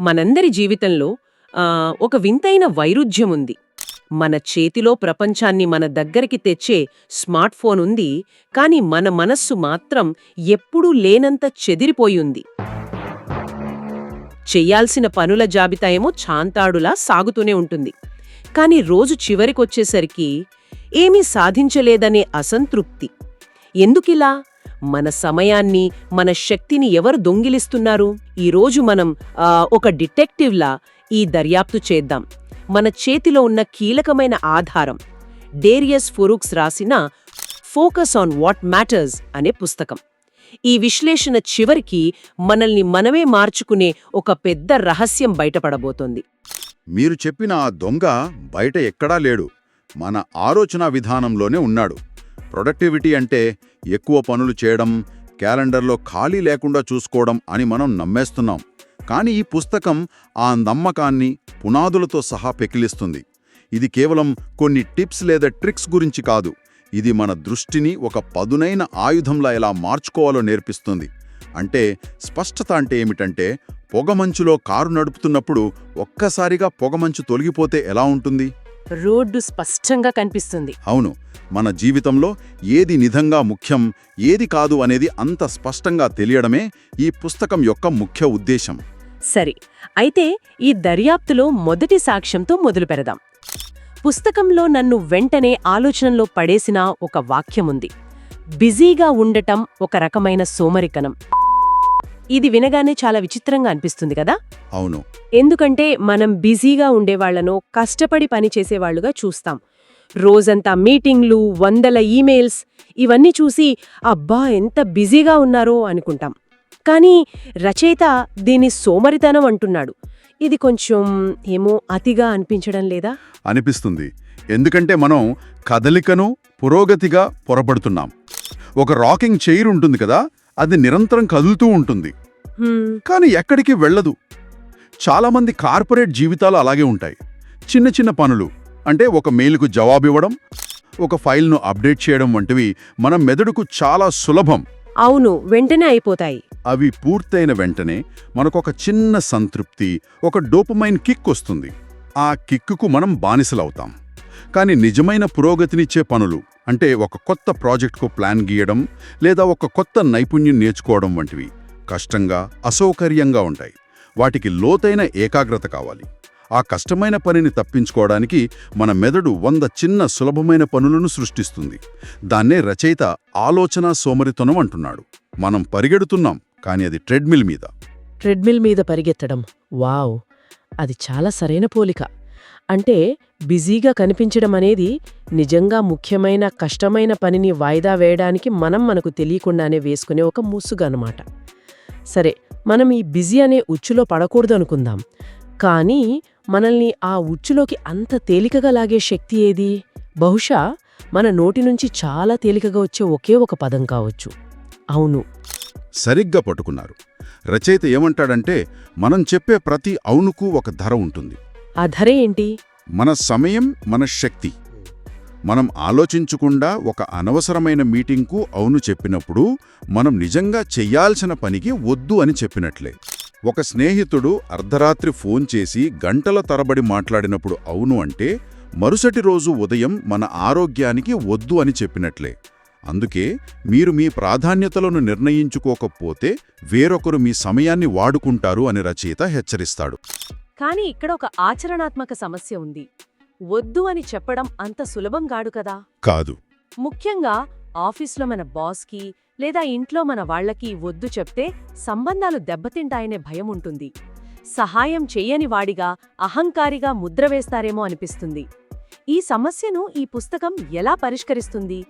మనందరి జీవితంలో ఒక వింతైన వైరుధ్యం ఉంది మన చేతిలో ప్రపంచాన్ని మన దగ్గరికి తెచ్చే స్మార్ట్ ఫోన్ ఉంది కాని మన మనస్సు మాత్రం ఎప్పుడూ లేనంత చెదిరిపోయి ఉంది చెయ్యాల్సిన పనుల జాబితా ఏమో చాంతాడులా సాగుతూనే ఉంటుంది. కాని రోజు చివరికొచ్చేసరికి ఏమీ సాధించలేదనే అసంతృప్తి. ఎందుకిలా? మన సమయాన్ని మన శక్తిని ఎవరు దొంగిలిస్తున్నారు? ఈరోజు మనం ఒక డిటెక్టివ్లా ఈ దర్యాప్తు చేద్దాం. మన చేతిలో ఉన్న కీలకమైన ఆధారం డేరియస్ ఫురూక్స్ రాసిన ఫోకస్ ఆన్ వాట్ మ్యాటర్స్ అనే పుస్తకం. ఈ విశ్లేషణ చివరికి మనల్ని మనమే మార్చుకునే ఒక పెద్ద రహస్యం బయటపడబోతోంది. మీరు చెప్పిన ఆ దొంగ బయట ఎక్కడా లేడు. మన ఆలోచనా విధానంలోనే ఉన్నాడు. ప్రొడక్టివిటీ అంటే ఎక్కువ పనులు చేయడం క్యాలెండర్లో ఖాళీ లేకుండా చూసుకోవడం అని మనం నమ్మేస్తున్నాం. కానీ ఈ పుస్తకం ఆ నమ్మకాన్ని పునాదులతో సహా పెకిలిస్తుంది. ఇది కేవలం కొన్ని టిప్స్ లేదా ట్రిక్స్ గురించి కాదు. ఇది మన దృష్టిని ఒక పదునైన ఆయుధంలా ఎలా మార్చుకోవాలో నేర్పిస్తుంది. అంటే స్పష్టత అంటే ఏమిటంటే పొగమంచులో కారు నడుపుతున్నప్పుడు ఒక్కసారిగా పొగమంచు తొలగిపోతే ఎలా ఉంటుంది? రోడ్డు స్పష్టంగా కనిపిస్తుంది. అవును మన జీవితంలో ఏది నిజంగా ముఖ్యం ఏది కాదు అనేది అంత స్పష్టంగా తెలియడమే ఈ పుస్తకం యొక్క ముఖ్య ఉద్దేశం. సరే అయితే ఈ దర్యాప్తులో మొదటి సాక్ష్యంతో మొదలు పెడదాం. పుస్తకంలో నన్ను వెంటనే ఆలోచనలో పడేసిన ఒక వాక్యముంది. బిజీగా ఉండటం ఒక రకమైన సోమరికనం. ఇది వినగానే చాలా విచిత్రంగా అనిపిస్తుంది కదా? అవును. ఎందుకంటే మనం బిజీగా ఉండేవాళ్ళను కష్టపడి పనిచేసేవాళ్ళుగా చూస్తాం. రోజంతా మీటింగ్లు వందల ఈమెయిల్స్ ఇవన్నీ చూసి అబ్బా ఎంత బిజీగా ఉన్నారో అనుకుంటాం. కానీ రచయిత దీని సోమరితనం అంటున్నాడు. ఇది కొంచెం ఏమో అతిగా అనిపించడం లేదా? అనిపిస్తుంది. ఎందుకంటే మనం కదలికను పురోగతిగా పొరపడుతున్నాం. ఒక రాకింగ్ చైర్ ఉంటుంది కదా అది నిరంతరం కదులుతూ ఉంటుంది. కానీ ఎక్కడికి వెళ్ళదు. చాలామంది కార్పొరేట్ జీవితాలు అలాగే ఉంటాయి. చిన్న చిన్న పనులు అంటే ఒక మెయిల్కు జవాబివ్వడం ఒక ఫైల్ను అప్డేట్ చేయడం వంటివి మన మెదడుకు చాలా సులభం. అవును వెంటనే అయిపోతాయి. అవి పూర్తయిన వెంటనే మనకొక చిన్న సంతృప్తి ఒక డోపమైన్ కిక్ వస్తుంది. ఆ కిక్కుకు మనం బానిసలవుతాం. కానీ నిజమైన పురోగతినిచ్చే పనులు అంటే ఒక కొత్త ప్రాజెక్ట్కు ప్లాన్ గీయడం లేదా ఒక కొత్త నైపుణ్యం నేర్చుకోవడం వంటివి కష్టంగా అసౌకర్యంగా ఉంటాయి. వాటికి లోతైన ఏకాగ్రత కావాలి. ఆ కష్టమైన పనిని తప్పించుకోవడానికి మన మెదడు వంద చిన్న సులభమైన పనులను సృష్టిస్తుంది. దాన్నే రచయిత ఆలోచన సోమరితనం అంటున్నాడు. మనం పరిగెడుతున్నాం కానీ అది ట్రెడ్మిల్ మీద. ట్రెడ్మిల్ మీద పరిగెత్తడం. వావ్! అది చాలా సరైన పోలిక. అంటే బిజీగా కనిపించడం అనేది నిజంగా ముఖ్యమైన కష్టమైన పనిని వాయిదా వేయడానికి మనం మనకు తెలియకుండానే వేసుకునే ఒక ముసుగు అన్నమాట. సరే మనం ఈ బిజీ అనే ఉచ్చులో పడకూడదు అనుకుందాం. కానీ మనల్ని ఆ ఉచ్చులోకి అంత తేలికగా లాగే శక్తి ఏది? బహుశా మన నోటి నుంచి చాలా తేలికగా వచ్చే ఒకే ఒక పదం కావచ్చు. అవును. సరిగ్గా పట్టుకున్నారు. రచయిత ఏమంటాడంటే మనం చెప్పే ప్రతి అవునుకు ఒక ధర ఉంటుంది. ఆ ధరే ఏంటి? మన సమయం మన శక్తి. మనం ఆలోచించకుండా ఒక అనవసరమైన మీటింగ్కు అవును చెప్పినప్పుడు మనం నిజంగా చెయ్యాల్సిన పనికి వద్దు అని చెప్పినట్లే. ఒక స్నేహితుడు అర్ధరాత్రి ఫోన్ చేసి గంటల తరబడి మాట్లాడినప్పుడు అవును అంటే మరుసటి రోజు ఉదయం మన ఆరోగ్యానికి వద్దు అని చెప్పినట్లే. అందుకే మీరు మీ ప్రాధాన్యతలను నిర్ణయించుకోకపోతే వేరొకరు మీ సమయాన్ని వాడుకుంటారు అని రచయిత హెచ్చరిస్తాడు. కానీ ఇక్కడ ఒక ఆచరణాత్మక సమస్య ఉంది. వద్దు అని చెప్పడం అంత సులభం కాడు కదా? కాదు. ముఖ్యంగా ఆఫీస్లో మన బాస్కి లేదా ఇంట్లో మన వాళ్ళకి వద్దు చెప్తే సంబంధాలు దెబ్బతింటాయనే భయం ఉంటుంది. సహాయం చెయ్యని వాడిగా అహంకారిగా ముద్ర వేస్తారేమో అనిపిస్తుంది. ఈ సమస్యను ఈ పుస్తకం ఎలా పరిష్కరిస్తుంది?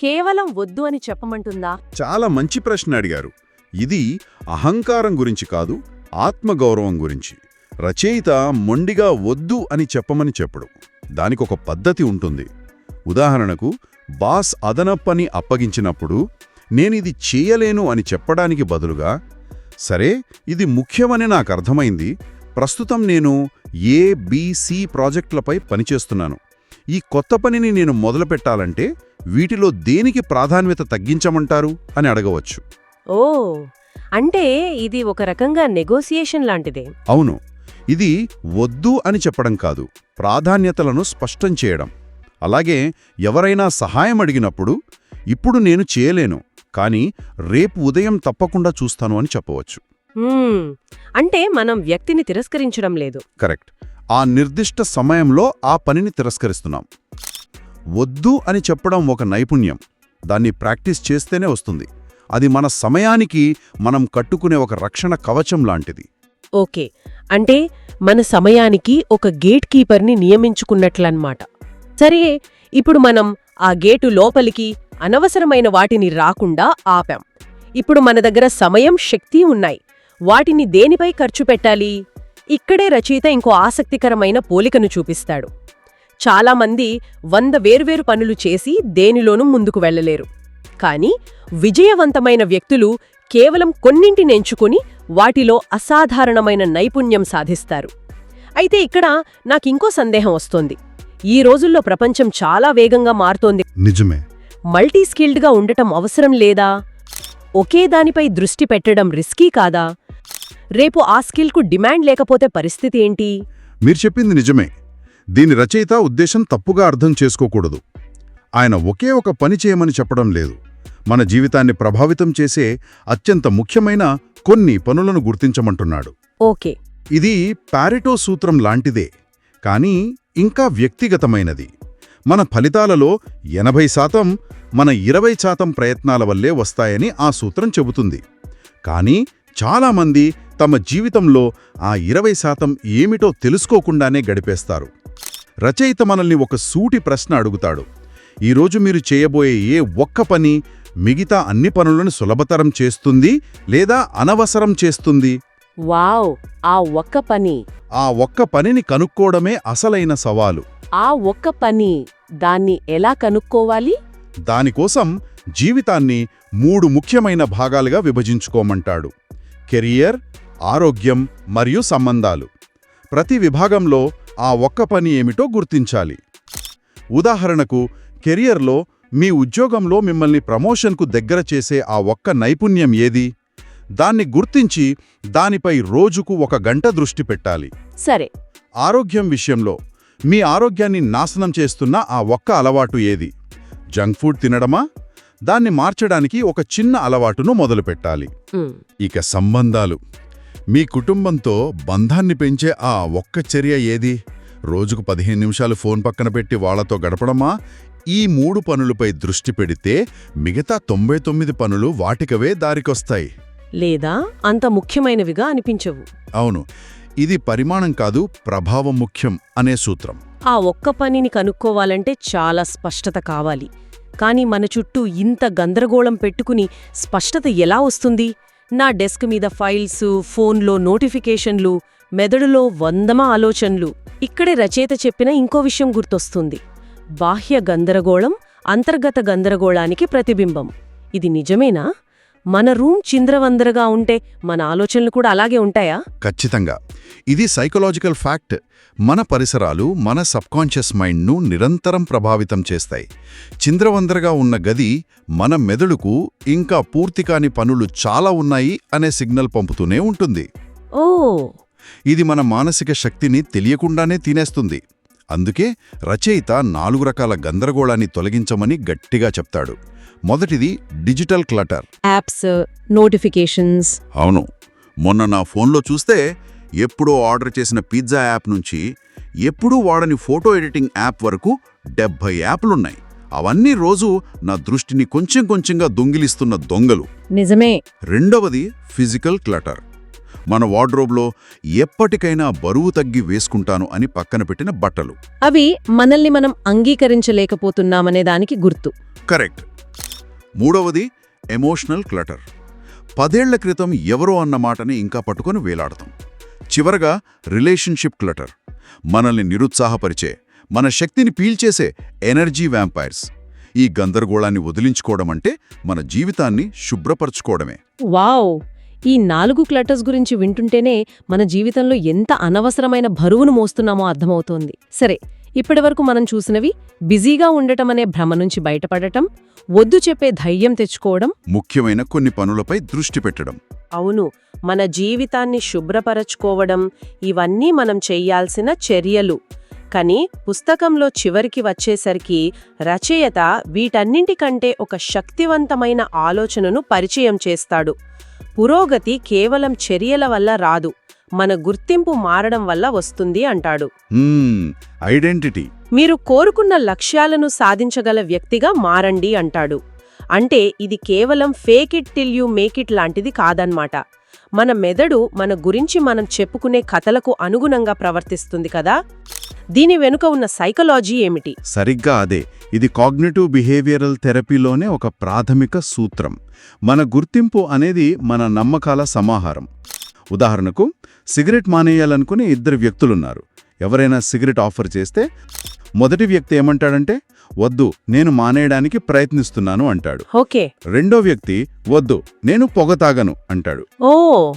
కేవలం వద్దు అని చెప్పమంటుందా? చాలా మంచి ప్రశ్న అడిగారు. ఇది అహంకారం గురించి కాదు ఆత్మగౌరవం గురించి. రచయిత మొండిగా వద్దు అని చెప్పమని చెప్పడు. దానికొక పద్ధతి ఉంటుంది. ఉదాహరణకు బాస్ అదనప్పని అప్పగించినప్పుడు నేనిది చేయలేను అని చెప్పడానికి బదులుగా సరే ఇది ముఖ్యమని నాకు అర్థమైంది ప్రస్తుతం నేను ఏ బి, సి ప్రాజెక్టులపై పనిచేస్తున్నాను. ఈ కొత్త పనిని నేను మొదలుపెట్టాలంటే వీటిలో దేనికి ప్రాధాన్యత తగ్గించమంటారు అని అడగవచ్చు. ఓ అంటే ఇది ఒక రకంగా నెగోసియేషన్ లాంటిదే. అవును. ఇది వద్దు అని చెప్పడం కాదు ప్రాధాన్యతలను స్పష్టం చేయడం. అలాగే ఎవరైనా సహాయం అడిగినప్పుడు ఇప్పుడు నేను చేయలేను కానీ రేపు ఉదయం తప్పకుండా చూస్తాను అని చెప్పవచ్చు. అంటే మనం వ్యక్తిని తిరస్కరించడం లేదు. కరెక్ట్. ఆ నిర్దిష్ట సమయంలో ఆ పనిని తిరస్కరిస్తున్నాం. వద్దు అని చెప్పడం ఒక నైపుణ్యం. దాన్ని ప్రాక్టీస్ చేస్తేనే వస్తుంది. అది మన సమయానికి మనం కట్టుకునే ఒక రక్షణ కవచం లాంటిది. ఓకే. అంటే మన సమయానికి ఒక గేట్ కీపర్ని నియమించుకున్నట్లన్నమాట. సరే ఇప్పుడు మనం ఆ గేటు లోపలికి అనవసరమైన వాటిని రాకుండా ఆపాం. ఇప్పుడు మన దగ్గర సమయం శక్తి ఉన్నాయి. వాటిని దేనిపై ఖర్చు పెట్టాలి? ఇక్కడే రచయిత ఇంకో ఆసక్తికరమైన పోలికను చూపిస్తాడు. చాలామంది వంద వేర్వేరు పనులు చేసి దేనిలోనూ ముందుకు వెళ్ళలేరు. కానీ విజయవంతమైన వ్యక్తులు కేవలం కొన్నింటిని ఎంచుకుని వాటిలో అసాధారణమైన నైపుణ్యం సాధిస్తారు. అయితే ఇక్కడ నాకింకో సందేహం వస్తోంది. ఈ రోజుల్లో ప్రపంచం చాలా వేగంగా మారుతోంది. నిజమే. మల్టీ స్కిల్డ్గా ఉండటం అవసరం లేదా? ఒకే దానిపై దృష్టి పెట్టడం రిస్కీ కాదా? రేపు ఆ స్కిల్కు డిమాండ్ లేకపోతే పరిస్థితి ఏంటి? మీరు చెప్పింది నిజమే. దీని రచయిత ఉద్దేశం తప్పుగా అర్థం చేసుకోకూడదు. ఆయన ఒకే ఒక పని చేయమని చెప్పడం లేదు. మన జీవితాన్ని ప్రభావితం చేసే అత్యంత ముఖ్యమైన కొన్ని పనులను గుర్తించమంటున్నాడు. ఓకే. ఇది పారెటో సూత్రం లాంటిదే కానీ ఇంకా వ్యక్తిగతమైనది. మన ఫలితాలలో ఎనభై శాతం మన ఇరవై శాతం ప్రయత్నాల వల్లే వస్తాయని ఆ సూత్రం చెబుతుంది. కానీ చాలామంది తమ జీవితంలో ఆ ఇరవై శాతం ఏమిటో తెలుసుకోకుండానే గడిపేస్తారు. రచయిత మనల్ని ఒక సూటి ప్రశ్న అడుగుతాడు. ఈరోజు మీరు చేయబోయే ఏ ఒక్క పని మిగతా అన్ని పనులను సులభతరం చేస్తుంది లేదా అనవసరం చేస్తుంది? వావ్! ఆ ఒక్క పని. ఆ ఒక్క పనిని కనుక్కోవడమే అసలైన సవాలు. ఆ ఒక్క పని దాన్ని ఎలా కనుక్కోవాలి? దానికోసం జీవితాన్ని మూడు ముఖ్యమైన భాగాలుగా విభజించుకోమంటాడు. కెరియర్ ఆరోగ్యం మరియు సంబంధాలు. ప్రతి విభాగంలో ఆ ఒక్క పని ఏమిటో గుర్తించాలి. ఉదాహరణకు కెరియర్లో మీ ఉద్యోగంలో మిమ్మల్ని ప్రమోషన్కు దగ్గర చేసే ఆ ఒక్క నైపుణ్యం ఏది? దాన్ని గుర్తించి దానిపై రోజుకు ఒక గంట దృష్టి పెట్టాలి. సరే. ఆరోగ్యం విషయంలో మీ ఆరోగ్యాన్ని నాశనం చేస్తున్న ఆ ఒక్క అలవాటు ఏది? జంక్ ఫుడ్ తినడమా? దాన్ని మార్చడానికి ఒక చిన్న అలవాటును మొదలుపెట్టాలి ఇక సంబంధాలు. మీ కుటుంబంతో బంధాన్ని పెంచే ఆ ఒక్క చర్య ఏది? రోజుకు పదిహేను నిమిషాలు ఫోన్ పక్కన పెట్టి వాళ్ళతో గడపడమా? ఈ మూడు పనులపై దృష్టి పెడితే మిగతా తొంభై తొమ్మిది పనులు వాటికవే దారికొస్తాయి. లేదా అంత ముఖ్యమైనవిగా అనిపించవు. అవును ఇది పరిమాణం కాదు ప్రభావం ముఖ్యం అనే సూత్రం. ఆ ఒక్క పనిని కనుక్కోవాలంటే చాలా స్పష్టత కావాలి. కానీ మన చుట్టూ ఇంత గందరగోళం పెట్టుకుని స్పష్టత ఎలా వస్తుంది? నా డెస్క్ మీద ఫైల్స్ ఫోన్లో నోటిఫికేషన్లు మెదడులో వందమ ఆలోచనలు. ఇక్కడే రచయిత చెప్పిన ఇంకో విషయం గుర్తొస్తుంది. బాహ్య గందరగోళం అంతర్గత గందరగోళానికి ప్రతిబింబం. ఇది నిజమేనా? మన రూమ్ చింద్రవందరగా ఉంటే మన ఆలోచనలు కూడా అలాగే ఉంటాయా? ఖచ్చితంగా. ఇది సైకలాజికల్ ఫ్యాక్ట్ మన పరిసరాలు మన సబ్కాన్షియస్ మైండ్ను నిరంతరం ప్రభావితం చేస్తాయి. చింద్రవందరగా ఉన్న గది మన మెదడుకు ఇంకా పూర్తి కాని పనులు చాలా ఉన్నాయి అనే సిగ్నల్ పంపుతూనే ఉంటుంది. ఓ! ఇది మన మానసిక శక్తిని తెలియకుండానే తినేస్తుంది. అందుకే రచయిత నాలుగు రకాల గందరగోళాన్ని తొలగించమని గట్టిగా చెప్తాడు. మొదటిది డిజిటల్ క్లటర్. యాప్స్ నోటిఫికేషన్స్ అవును. మొన్న నా ఫోన్లో చూస్తే ఎప్పుడో ఆర్డర్ చేసిన పిజ్జా యాప్ నుంచి ఎప్పుడూ వాడని ఫోటో ఎడిటింగ్ యాప్ వరకు డెబ్భై యాప్లున్నాయి. అవన్నీ రోజు నా దృష్టిని కొంచెం కొంచెంగా దొంగిలిస్తున్న దొంగలు. నిజమే. రెండవది ఫిజికల్ క్లటర్. మన వార్డ్రోబ్లో ఎప్పటికైనా బరువు తగ్గి వేసుకుంటాను అని పక్కన పెట్టిన బట్టలు. అవి మనల్ని మనం అంగీకరించలేకపోతున్నామనే దానికి గుర్తు. కరెక్ట్. మూడవది ఎమోషనల్ క్లటర్. పదేళ్ళ క్రితం ఎవరో అన్న మాటని ఇంకా పట్టుకొని వేలాడతాం. చివరగా రిలేషన్షిప్ క్లటర్. మనల్ని నిరుత్సాహపరిచే మన శక్తిని పీల్చేసే ఎనర్జీ వ్యాంపైర్స్. ఈ గందరగోళాన్ని వదిలించుకోవడం అంటే మన జీవితాన్ని శుభ్రపరచుకోవడమే. వావ్! ఈ నాలుగు క్లటర్స్ గురించి వింటుంటేనే మన జీవితంలో ఎంత అనవసరమైన బరువును మోస్తున్నామో అర్థమవుతోంది. సరే ఇప్పటివరకు మనం చూసినవి బిజీగా ఉండటం అనే భ్రమ నుంచి బయటపడటం వద్దు చెప్పే ధైర్యం తెచ్చుకోవడం. ముఖ్యమైన కొన్ని పనులపై దృష్టి పెట్టడం. అవును మన జీవితాన్ని శుభ్రపరచుకోవడం ఇవన్నీ మనం చెయ్యాల్సిన చర్యలు. కానీ పుస్తకంలో చివరికి వచ్చేసరికి రచయిత వీటన్నింటికంటే ఒక శక్తివంతమైన ఆలోచనను పరిచయం చేస్తాడు. పురోగతి కేవలం చర్యల వల్ల రాదు మన గుర్తింపు మారడం వల్ల వస్తుంది అంటాడు. ఐడెంటిటీ. మీరు కోరుకున్న లక్ష్యాలను సాధించగల వ్యక్తిగా మారండి అంటాడు. అంటే ఇది కేవలం fake it till you make it లాంటిది కాదన్మాట. మన మెదడు మన గురించి మనం చెప్పుకునే కథలకు అనుగుణంగా ప్రవర్తిస్తుంది కదా? దీని వెనుక ఉన్న సైకలాజీ ఏమిటి? సరిగ్గా అదే. ఇది కాగ్నిటివ్ బిహేవియరల్ థెరపీలోనే ఒక ప్రాథమిక సూత్రం. మన గుర్తింపు అనేది మన నమ్మకాల సమాహారం. ఉదాహరణకు సిగరెట్ మానేయాలనుకునే ఇద్దరు వ్యక్తులున్నారు. ఎవరైనా సిగరెట్ ఆఫర్ చేస్తే మొదటి వ్యక్తి ఏమంటాడంటే వద్దు నేను మానేయడానికి ప్రయత్నిస్తున్నాను అంటాడు. ఓకే. రెండో వ్యక్తి వద్దు నేను పొగ తాగను అంటాడు. ఓ!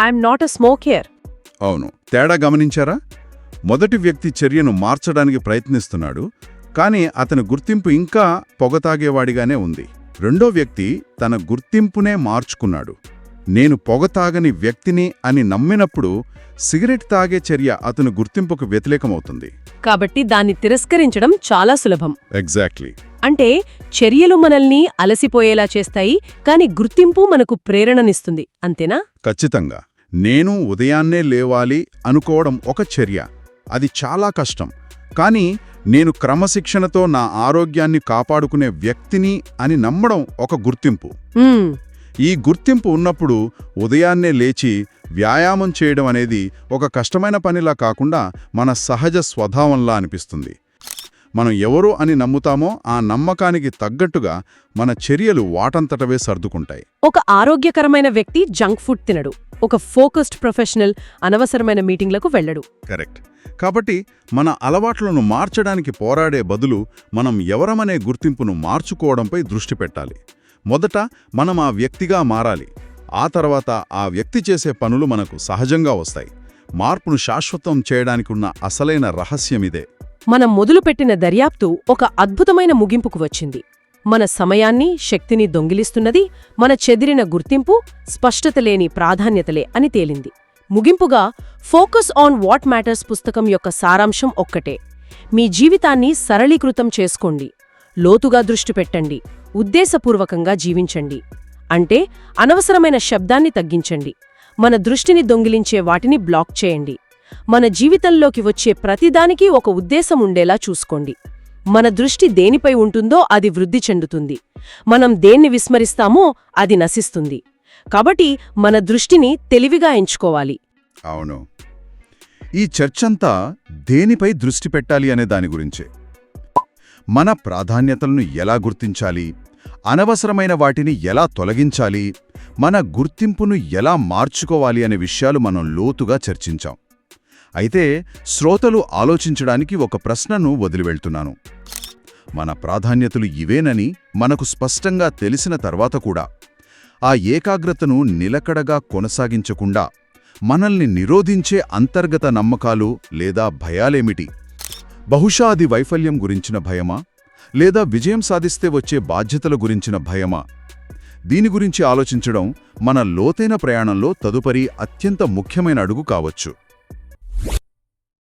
I'm not a smoker. అవును. తేడా గమనించారా? మొదటి వ్యక్తి చర్యను మార్చడానికి ప్రయత్నిస్తున్నాడు కానీ అతని గుర్తింపు ఇంకా పొగ తాగేవాడిగానే ఉంది. రెండో వ్యక్తి తన గుర్తింపునే మార్చుకున్నాడు. నేను పొగ తాగని వ్యక్తిని అని నమ్మినప్పుడు సిగరెట్ తాగే చర్య అతని గుర్తింపుకు వ్యతిరేకమవుతుంది. కాబట్టి దాన్ని తిరస్కరించడం చాలా సులభం. ఎగ్జాక్ట్లీ అంటే చర్యలు మనల్ని అలసిపోయేలా చేస్తాయి కాని గుర్తింపు మనకు ప్రేరణనిస్తుంది. అంతేనా? ఖచ్చితంగా. నేను ఉదయాన్నే లేవాలి అనుకోవడం ఒక చర్య. అది చాలా కష్టం. కానీ నేను క్రమశిక్షణతో నా ఆరోగ్యాన్ని కాపాడుకునే వ్యక్తిని అని నమ్మడం ఒక గుర్తింపు. ఈ గుర్తింపు ఉన్నప్పుడు ఉదయాన్నే లేచి వ్యాయామం చేయడం అనేది ఒక కష్టమైన పనిలా కాకుండా మన సహజ స్వభావంలా అనిపిస్తుంది. మనం ఎవరు అని నమ్ముతామో ఆ నమ్మకానికి తగ్గట్టుగా మన చర్యలు వాటంతటవే సర్దుకుంటాయి. ఒక ఆరోగ్యకరమైన వ్యక్తి జంక్ ఫుడ్ తినడు. ఒక ఫోకస్డ్ ప్రొఫెషనల్ అనవసరమైన మీటింగ్లకు వెళ్ళడు. కరెక్ట్. కాబట్టి మన అలవాట్లను మార్చడానికి పోరాడే బదులు మనం ఎవరమనే గుర్తింపును మార్చుకోవడంపై దృష్టి పెట్టాలి. మొదట మనం ఆ వ్యక్తిగా మారాలి. ఆ తర్వాత ఆ వ్యక్తి చేసే పనులు మనకు సహజంగా వస్తాయి. మార్పును శాశ్వతం చేయడానికి ఉన్న అసలైన రహస్యమిదే. మనం మొదలుపెట్టిన దర్యాప్తు ఒక అద్భుతమైన ముగింపుకు వచ్చింది. మన సమయాన్ని శక్తిని దొంగిలిస్తున్నది మన చెదిరిన గుర్తింపు స్పష్టత లేని ప్రాధాన్యతలే అని తేలింది. ముగింపుగా ఫోకస్ ఆన్ వాట్ మ్యాటర్స్ పుస్తకం యొక్క సారాంశం ఒక్కటే. మీ జీవితాన్ని సరళీకృతం చేసుకోండి. లోతుగా దృష్టి పెట్టండి. ఉద్దేశపూర్వకంగా జీవించండి. అంటే అనవసరమైన శబ్దాన్ని తగ్గించండి. మన దృష్టిని దొంగిలించే వాటిని బ్లాక్ చేయండి. మన జీవితంలోకి వచ్చే ప్రతిదానికి ఒక ఉద్దేశం ఉండేలా చూసుకోండి. మన దృష్టి దేనిపై ఉంటుందో అది వృద్ధి చెందుతుంది. మనం దేన్ని విస్మరిస్తామో అది నశిస్తుంది. కాబట్టి మన దృష్టిని తెలివిగా ఎంచుకోవాలి. అవును. ఈ చర్చంతా దేనిపై దృష్టి పెట్టాలి అనే దాని గురించే. మన ప్రాధాన్యతలను ఎలా గుర్తించాలి? అనవసరమైన వాటిని ఎలా తొలగించాలి? మన గుర్తింపును ఎలా మార్చుకోవాలి అనే విషయాలు మనం లోతుగా చర్చించాం. అయితే శ్రోతలు ఆలోచించడానికి ఒక ప్రశ్నను వదిలివెళ్తున్నాను. మన ప్రాధాన్యతలు ఇవేనని మనకు స్పష్టంగా తెలిసిన తర్వాత కూడా ఆ ఏకాగ్రతను నిలకడగా కొనసాగించకుండా మనల్ని నిరోధించే అంతర్గత నమ్మకాలు లేదా భయాలేమిటి? బహుశా అది వైఫల్యం గురించిన భయమా? లేదా విజయం సాధిస్తే వచ్చే బాధ్యతల గురించిన భయమా? దీని గురించి ఆలోచించడం మన లోతైన ప్రయాణంలో తదుపరి అత్యంత ముఖ్యమైన అడుగు కావచ్చు.